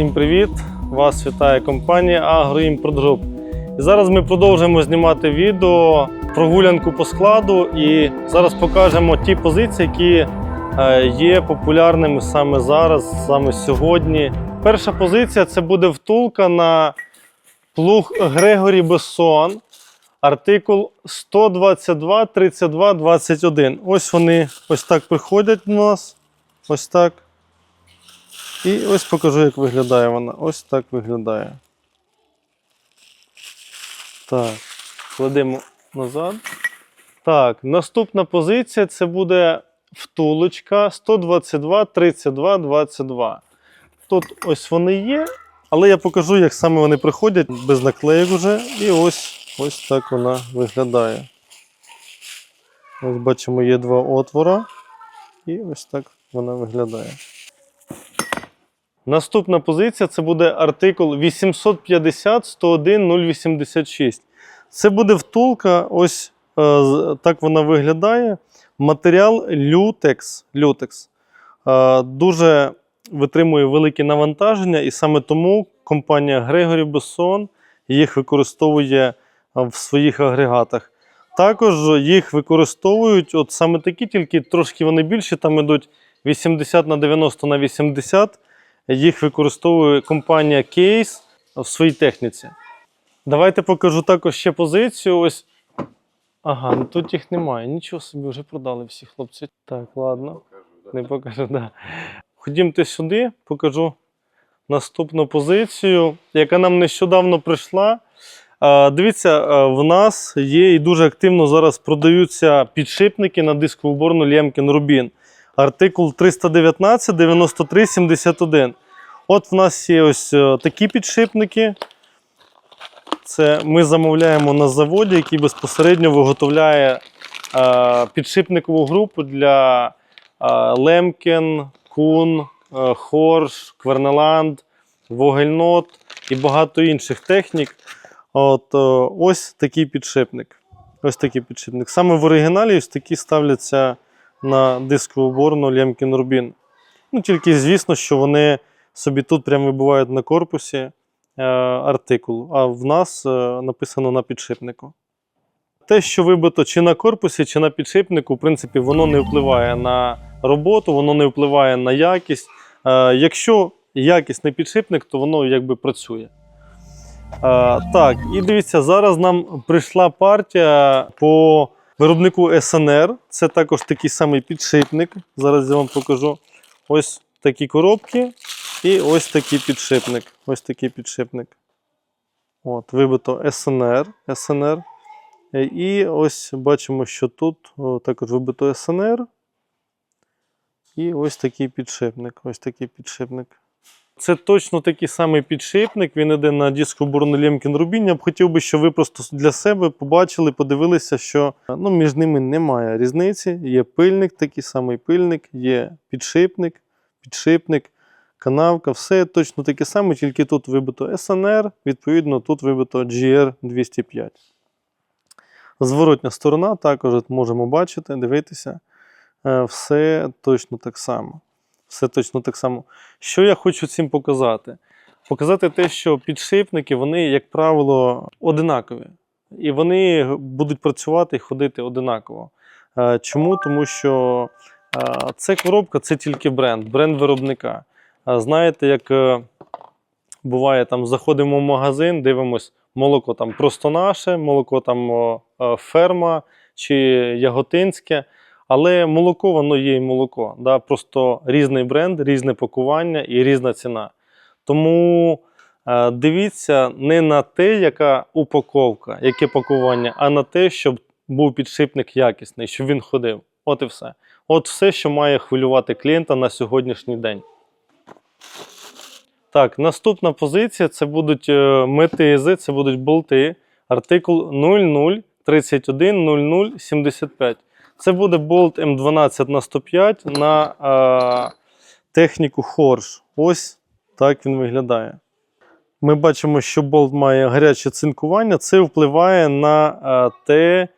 Всім привіт! Вас вітає компанія AgroImport Group. І зараз ми продовжуємо знімати відео прогулянку по складу. І зараз покажемо ті позиції, які е, є популярними саме зараз, саме сьогодні. Перша позиція це буде втулка на плуг Грегорі Бессон. Артикул 122 32 21. Ось вони ось так приходять у нас. Ось так. І ось покажу, як виглядає вона. Ось так виглядає. Так, кладемо назад. Так, наступна позиція це буде втулочка 122 32 22. Тут ось вони є, але я покажу, як саме вони приходять без наклеїк уже. І ось, ось так вона виглядає. Ось бачимо, є два отвора. І ось так вона виглядає. Наступна позиція це буде артикул 850 101 086. Це буде втулка, ось е, так вона виглядає. Матеріал Lutex. Lutex. Е, дуже витримує великі навантаження, і саме тому компанія Gregory Besson їх використовує е, в своїх агрегатах. Також їх використовують от саме такі, тільки трошки вони більші, там ідуть 80 на 90 на 80 їх використовує компанія Case в своїй техніці. Давайте покажу також ще позицію. Ось. Ага, ну тут їх немає. Нічого собі вже продали всі хлопці. Так, ладно. Не покажу, да. Ходімте сюди, покажу наступну позицію, яка нам нещодавно прийшла. Дивіться, в нас є і дуже активно зараз продаються підшипники на дисковуборну Лємкін Рубін. Артикул 319 93 71. От в нас є ось е, такі підшипники. Це ми замовляємо на заводі, який безпосередньо виготовляє е, підшипникову групу для е, Лемкен, Кун, е, Хорш, Квернеланд, Вогельнот і багато інших технік. От, е, ось такий підшипник. Ось такий підшипник. Саме в оригіналі ось такі ставляться на дискову борну Лємкін Рубін. Ну, тільки звісно, що вони собі тут прямо вибивають на корпусі е, артикул, а в нас е, написано на підшипнику. Те, що вибито чи на корпусі, чи на підшипнику, в принципі, воно не впливає на роботу, воно не впливає на якість. Е, якщо якісний підшипник, то воно якби працює. Е, так, і дивіться, зараз нам прийшла партія по виробнику СНР. Це також такий самий підшипник. Зараз я вам покажу. Ось такі коробки і ось такий підшипник. Ось такий підшипник. От, вибито СНР. СНР. І ось бачимо, що тут також вибито СНР. І ось такий підшипник. Ось такий підшипник. Це точно такий самий підшипник. Він іде на диску Лємкін Рубін. Я б хотів би, щоб ви просто для себе побачили, подивилися, що ну, між ними немає різниці. Є пильник, такий самий пильник, є підшипник, підшипник, канавка, все точно таке саме, тільки тут вибито СНР, відповідно, тут вибито GR205. Зворотня сторона також можемо бачити, дивитися. Е, Все точно так само. Все точно так само. Що я хочу цим показати? Показати те, що підшипники, вони, як правило, одинакові. І вони будуть працювати і ходити одинаково. Е, Чому? Тому що е, це коробка це тільки бренд, бренд виробника. Знаєте, як е, буває, там заходимо в магазин, дивимось, молоко там просто наше, молоко там е, ферма чи яготинське. Але молоко, воно є і молоко. Да? Просто різний бренд, різне пакування і різна ціна. Тому е, дивіться не на те, яка упаковка, яке пакування, а на те, щоб був підшипник якісний, щоб він ходив. От і все. От все, що має хвилювати клієнта на сьогоднішній день. Так, наступна позиція це будуть е, метизи, це будуть болти. Артикул 00 31 00 75. Це буде болт М12 на 105 на е, техніку Хорш. Ось так він виглядає. Ми бачимо, що болт має гаряче цинкування. Це впливає на е, те,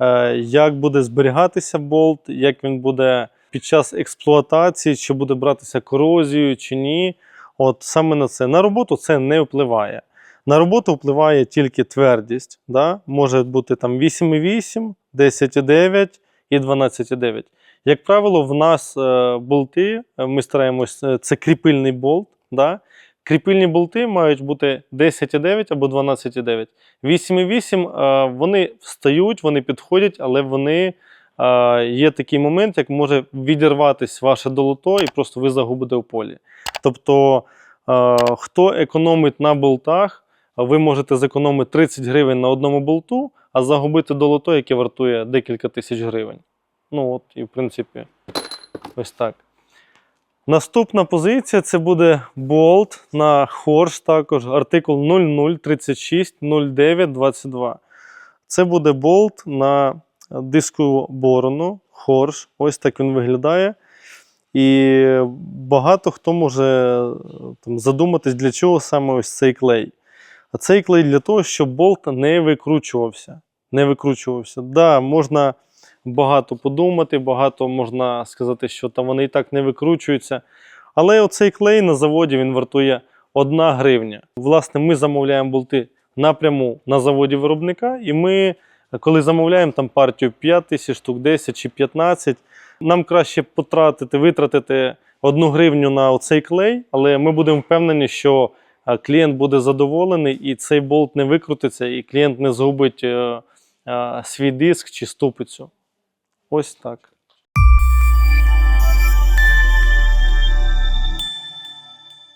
е, як буде зберігатися болт, як він буде під час експлуатації, чи буде братися корозією, чи ні. От саме на це. На роботу це не впливає. На роботу впливає тільки твердість. Да? Може бути там 8,8, 10,9 і 12,9. Як правило, в нас е, болти, е, ми стараємось, е, це кріпильний болт. Да? Кріпильні болти мають бути 10,9 або 12,9. 8,8 е, вони встають, вони підходять, але вони є такий момент, як може відірватися ваше долото, і просто ви загубите в полі. Тобто, хто економить на болтах, ви можете зекономити 30 гривень на одному болту, а загубити долото, яке вартує декілька тисяч гривень. Ну от, і в принципі, ось так. Наступна позиція це буде болт на хорш, також артикул 0036 09 22. Це буде болт на дискову борону, хорш. Ось так він виглядає. І багато хто може там, задуматись, для чого саме ось цей клей. А цей клей для того, щоб болт не викручувався. Не викручувався. Да, можна багато подумати, багато можна сказати, що там вони і так не викручуються. Але оцей клей на заводі він вартує 1 гривня. Власне, ми замовляємо болти напряму на заводі виробника, і ми, коли замовляємо там партію 5 тисяч штук, 10 чи 15, нам краще потратити, витратити 1 гривню на оцей клей, але ми будемо впевнені, що е, клієнт буде задоволений і цей болт не викрутиться, і клієнт не згубить е, свій диск чи ступицю. Ось так.